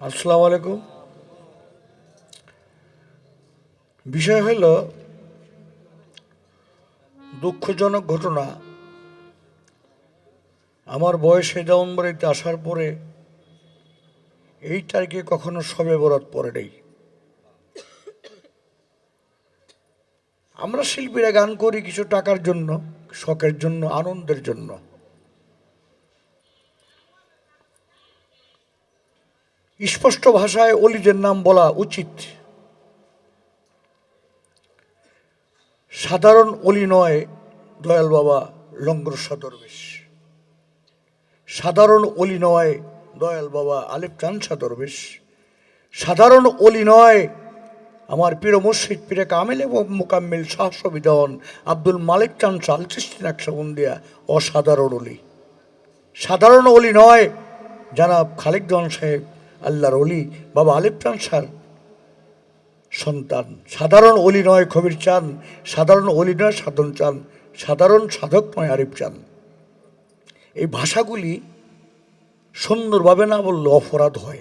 আসসালামু আলাইকুম। বিষয় হইল, দুঃখজনক ঘটনা। আমার বয়স বাড়িতে আসার পরে এই তারিখে কখনো সবে বরাত পড়ে নেই। আমরা শিল্পীরা গান করি কিছু টাকার জন্য, শখের জন্য, আনন্দের জন্য। স্পষ্ট ভাষায় অলিদের নাম বলা উচিত। সাধারণ অলি নয়, দয়াল বাবা লঙ্গর সদরবেশ সাধারণ অলি নয়, দয়াল বাবা আলিফ চান সদরবেশ সাধারণ অলি নয়, আমার প্রিয় মুর্শিদ, পীরে কামেল এবং মোকাম্মিল শাহসবিদন আব্দুল মালিক চান চাল চিস্তিন অসাধারণ অলি। সাধারণ অলি নয়, জানাব খালিক সাহেব। আল্লাহর অলি বাবা চান সার, সন্তান। সাধারণ অলি নয় কবির চান, সাধারণ অলি নয় সাধন চান, সাধারণ সাধক নয় আরিফ চান। এই ভাষাগুলি সুন্দরভাবে না বললে অপরাধ হয়।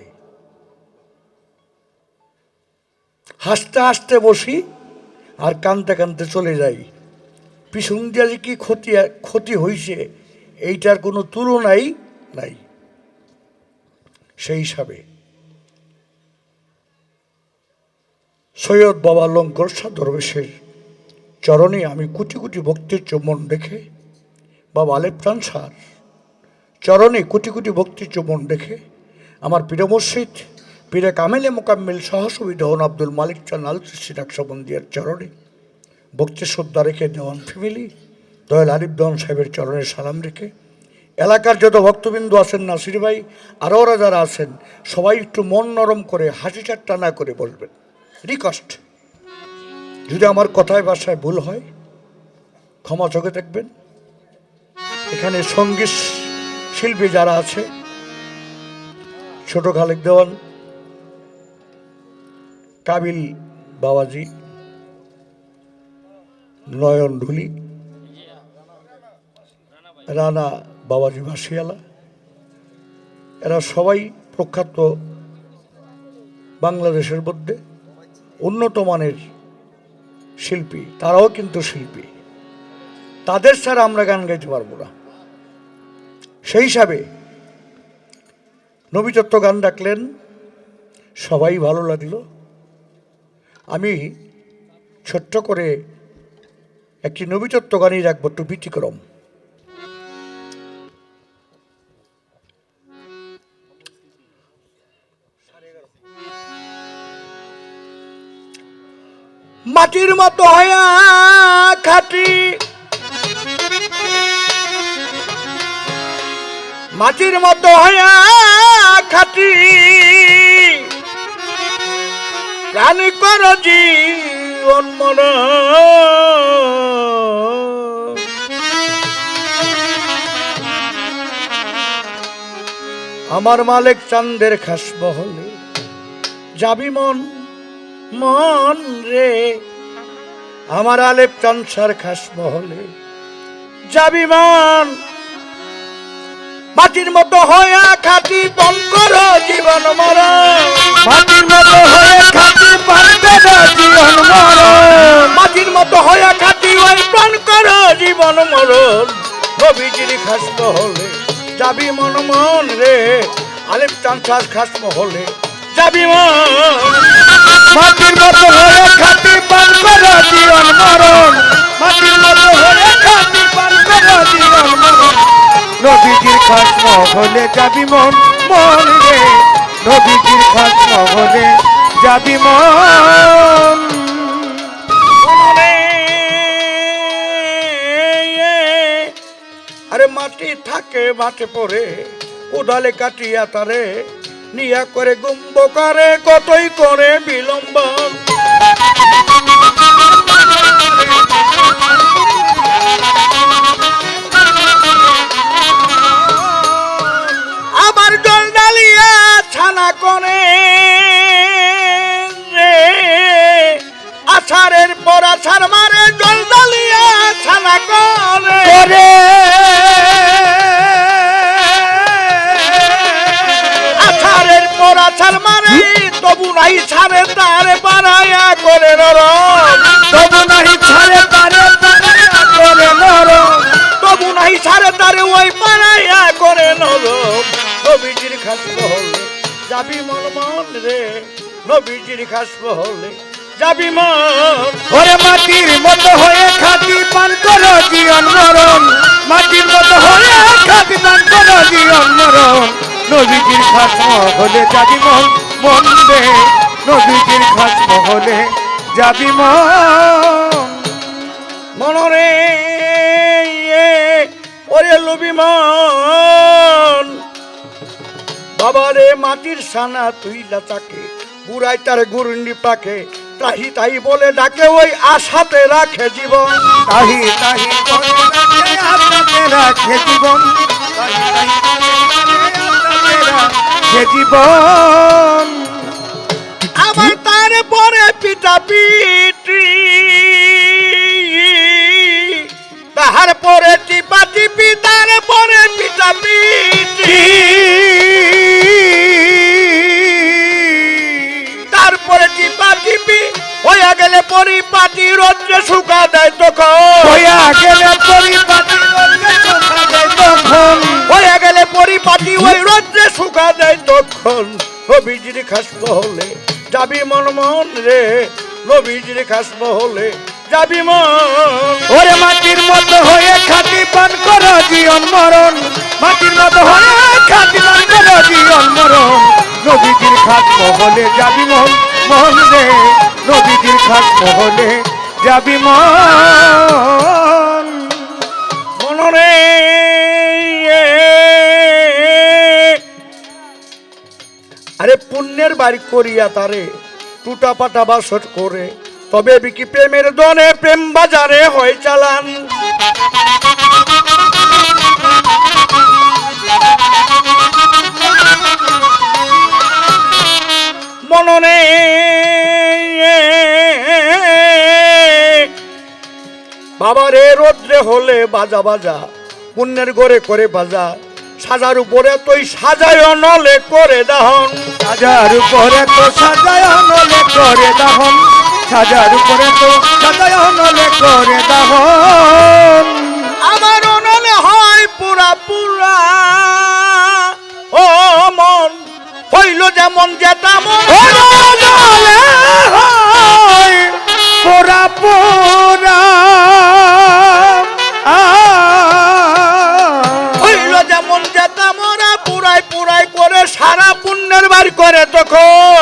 হাসতে হাসতে বসি আর কানতে কানতে চলে যাই। পিছন দিয়া যে কি ক্ষতি ক্ষতি হয়েছে এইটার কোনো তুলনাই নাই। সেই হিসাবে সৈয়দ বাবা লঙ্কর দরবেশের চরণে আমি কোটি কোটি ভক্তির চুম্বন রেখে বাবা আলেপ প্রাণ সার চরণে কোটি কোটি ভক্তির চুম্বন রেখে আমার প্রিয় মসজিদ পীরে কামেলে মোকাম্মিল সহসুবিধন আব্দুল মালিক চান আল সিরাকসবন্দিয়ার চরণে। ভক্তি শ্রদ্ধা রেখে দেওয়ান ফ্যামিলি, দয়াল আরিফ দেওয়ান সাহেবের চরণে সালাম রেখে এলাকার যত ভক্তবিন্দু আছেন, নাসির ভাই, আরও যারা আছেন, সবাই একটু মন নরম করে হাসি ঠাট্টা না করে বলবেন। রিকোয়েস্ট যদি আমার কথায় ভাষায় ভুল হয়, ক্ষমা চোখে দেখবেন। এখানে সংগীত শিল্পী যারা আছে, ছোট খালেক দেওয়ান কাবিল বাবাজি, নয়ন ঢুলি, রানা বাবাজি ভাসিয়ালা, এরা সবাই প্রখ্যাত বাংলাদেশের মধ্যে। উন্নত মানের শিল্পী, তারাও কিন্তু শিল্পী। তাদের ছাড়া আমরা গান গাইতে পারব না। সেই হিসাবে নবীচত্ব গান ডাকলেন, সবাই ভালো লাগল। আমি ছোট্ট করে একটি নবীচত্ব গানই রাখব, একটু মাটির মতো হয়া খাটি। মাটির মতো হয়া খাটি। প্রাণ কর জীবন মন আমার মালিক চান্দের খাস বহলে যাবি মন মন রে। আমার আলেপ চানসার খাস মহলে। যাবি মন মাটির মতো হয়া খাটি পণ কর জীবন মর। মাটির মতো হয়ে খাটি পারবে না জীবন মরণ মাটির মতো হয়া খাটি ওই পণ কর জীবন মরণ নবীজির খাস মহলে যাবি মন মন রে আলেপ চানসার খাস মহলে। যাবি মাটির মতো হয়ে খাটি পারবে না জীবন মরণ। মাটির মতো হয়ে খাটি পারবে না জীবন মরণ। নবীজির খাস মহলে যাবি মন মন রে। নবীজির খাস মহলে যাবি মন আরে মাটি থাকে মাঠে পড়ে কোদালে কাটিয়া তারে। নিয়া করে গুম্ব করে কতই করে বিলম্ব। আমার জল ডালিয়া ছানা করে নাই ছাড়ে তারে বানায়া করে নরম। তবু নাহি ছাড়ে তারে বানায়া করে নরম। তবু নাই ছাড়ে তারে ওই বানায়া করে নরম। নবীজির খাস হলে যাবি মন মন রে। নবীজির খাস হলে যাবি মন ওরে মাটির মতো হয়ে খাতি পান করো জীবন মরণ মাটির মতো হয়ে খাতি পান করো জীবন মরণ নবীজির খাস হলে যাবি মন মন রে। নবীজির খাস হলে যাবি মন মনরে ওরে লবি মন। বাবারে মাটির সানা তুই লাচাকে বুড়াই তার গুরুন্ডি পাকে তাহি তাই বলে ডাকে ওই আশাতে রাখে জীবন। তাহি তাহি করে রাখে জীবন। তাহি তাহি করে রাখে জীবন। আবার তারপরে পিতা পিটি তাহার পরে টিপা টিপি তারপরে পিতা পিটি তারপরে টিপা টিপি হইয়া গেলে পরিপাটি রোদ্রে শুকা দেয় তখন। হইয়া গেলে পরিপাটি রঙে চোখা যায় তখন। হইয়া গেলে পরিপাটি ওই রোদ্রে শুকা দেয় তখন। নবীজির খাসব হলে যাবি মন মন রে নবীজির খাসব হলে যাবি মন। ওরে মাটির মতো হয়ে খাতি পান করো জীবন মরণ। মাটির মতো হয়ে খাতি পান করো জীবন মরণ। নবীজির খাস মহলে যাবি মন মন রে। নবীজির খাস মহলে যাবি মন। মনরে আরে পুণ্যের বাড়ি করিয়া তারে টুটা পাটা বাসট করে। তবে বিকি প্রেমের দনে প্রেম বাজারে হয় চালান। মননে বাবারে রোদ্রে হলে বাজা বাজা, পুণ্যের গড়ে করে বাজা। সাজার উপরে তুই সাজায় নলে করে দাহন। সাজার উপরে তো সাজায় নলে করে দাহন। সাজার উপরে তো তখন।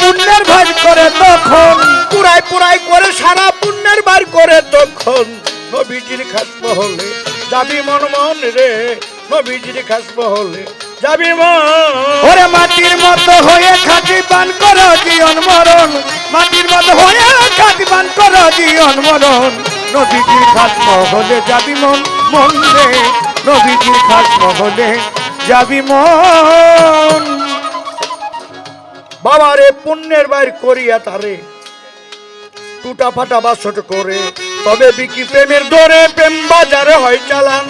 পুণ্যের ভাজ করে তখন। পুরাই পুরাই করে সারা পুণ্যের বার করে তখন। নবীজির খাসব হলে যাবি মন মন রে নবীজির খাসব হলে যাবি মন। ওরে মাটির মতো হয়ে খাটি পান করো জীবন মরণ। মাটির মতো হয়ে খাটি পান করো জীবন মরণ। নবীজির খাস মহলে যাবি মন মন রে নবীজির খাস মহলে যাবি মন? বাবারে, পুণ্যের বাইর করিয়া তারে। টুটা ফাটা বাসট করে, তবে বিকি প্রেমের দরে প্রেম বাজারে হয় চালান।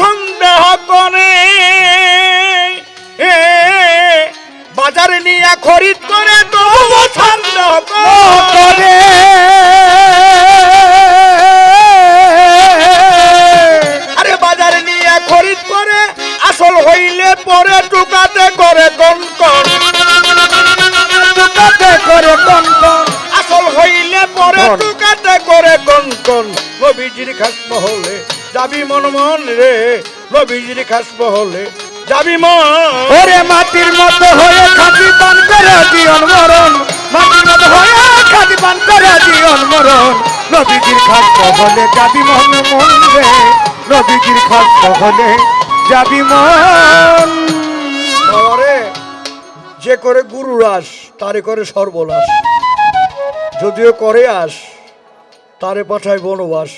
সন্দেহ করে। বাজারে নিয়ে খরিদ করে পরে টুকাতে করে কন কন টুকাতে করে কন কন আসল হইলে পরে। টুকাতে করে কন কন নবীজির খাস মহলে যাবি মন মন রে। নবীজির খাস মহলে যাবি ওরে মাটির মতো হয়ে খাটি পান করে জীবন মরণ। মাটির মতো হয়ে খাটি পান করে জীবন মরণ। নবীজির খাস হলে যাবি মন মন রে নবীজির খাস হলে যাবি মন। যে করে গুরু রাস তারে করে সর্বনাশ। যদিও করে আস তারে পাঠায় বনবাস।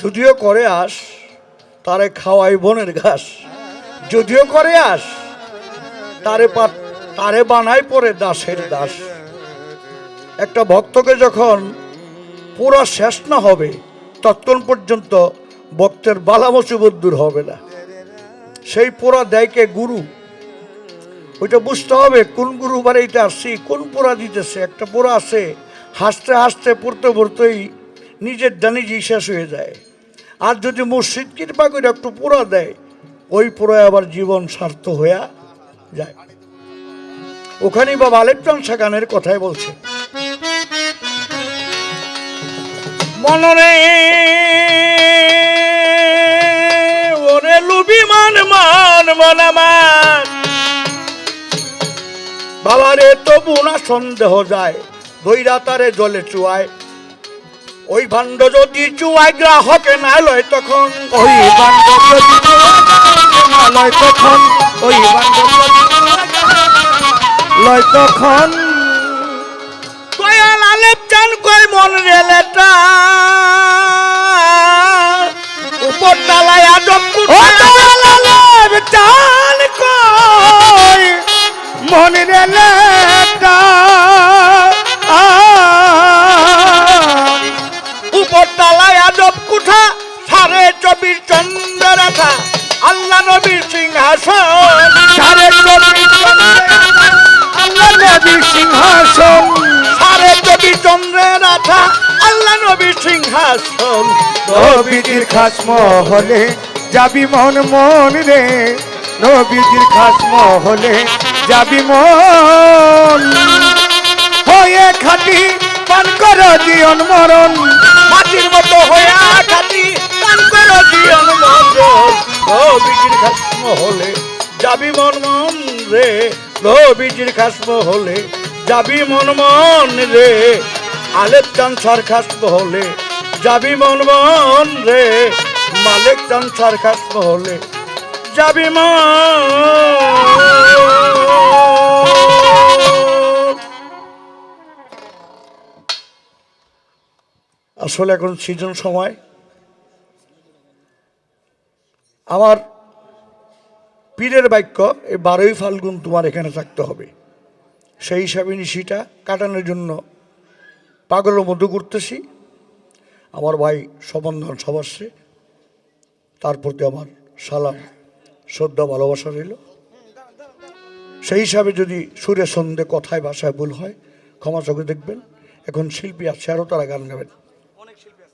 যদিও করে আস তারে খাওয়াই বনের ঘাস। যদিও করে আস, তারে তারে বানায় পরে দাসের দাস। একটা ভক্তকে যখন পুরো শেষ না হবে, ততক্ষণ পর্যন্ত ভক্তের বালা মুসিবত দূর হবে না। সেই পোড়া দেয়কে গুরু। ওইটা বুঝতে হবে কোন গুরু বাড়িতে আসছি, কোন পোড়া দিতেছে একটা পোড়া আছে, হাসতে হাসতে, পড়তে পড়তেই নিজের দানিজি শেষ হয়ে যায়। আর যদি মসজিদ কৃপা করে একটু পোড়া দেয় ওই পোড়ায় আবার জীবন স্বার্থ হইয়া যায়। ওখানেই বাবা আলেপটান সাগানের কথাই বলছে। মনরে, ওরে লুবি মান মান, মন মান বাবারে তবু না সন্দেহ যায় দইরা তারে জলে চুয়ায়। ওই ভাণ্ড যদি চুয়ায় গ্রাহকে না লয় তখন? ওই বান্ধব যদি লয় তখন? ওই বান্ধব লয় তখন? কয়াল আলেপ চান কই মন রেলেটা উপর তালায় কই মনে সিংহাসন সারে চব্বিশ আল্লাহ নবীর সিংহাসন সাড়ে চব্বিশ চন্দ্রের রাখা আল্লাহ নবীর সিংহাসন নবীজির খাস মহলে যাবি মন মন রে নবীজির খাস মহলে যাবি মন হয়ে খাটি পান কর জীবন মরণ মাটির মতো হয়ে খাতি কান করো জীবন মরণ নবীজির খাস মহলে, যাবি মন মন রে নবীজির খাস মহলে, যাবি মন মন রে, আলেপ চান্সার খাস মহলে, যাবি মন মন রে, মালিক চান্সার খাস মহলে, যাবি আসলে এখন সিজন সময়। আমার পীরের বাক্য এই বারোই ফাল্গুন তোমার এখানে থাকতে হবে। সেই হিসাবে নিশিটা কাটানোর জন্য পাগলের মধ্যে ঘুরতেছি আমার ভাই সমন্ধন সবাসে তার প্রতি আমার সালাম, শ্রদ্ধা, ভালোবাসা রইল। সেই হিসাবে যদি সুরে সন্ধে কথায় ভাষায় ভুল হয়, ক্ষমা চোখে দেখবেন। এখন শিল্পী আছে আরও তারা গান গাবেন।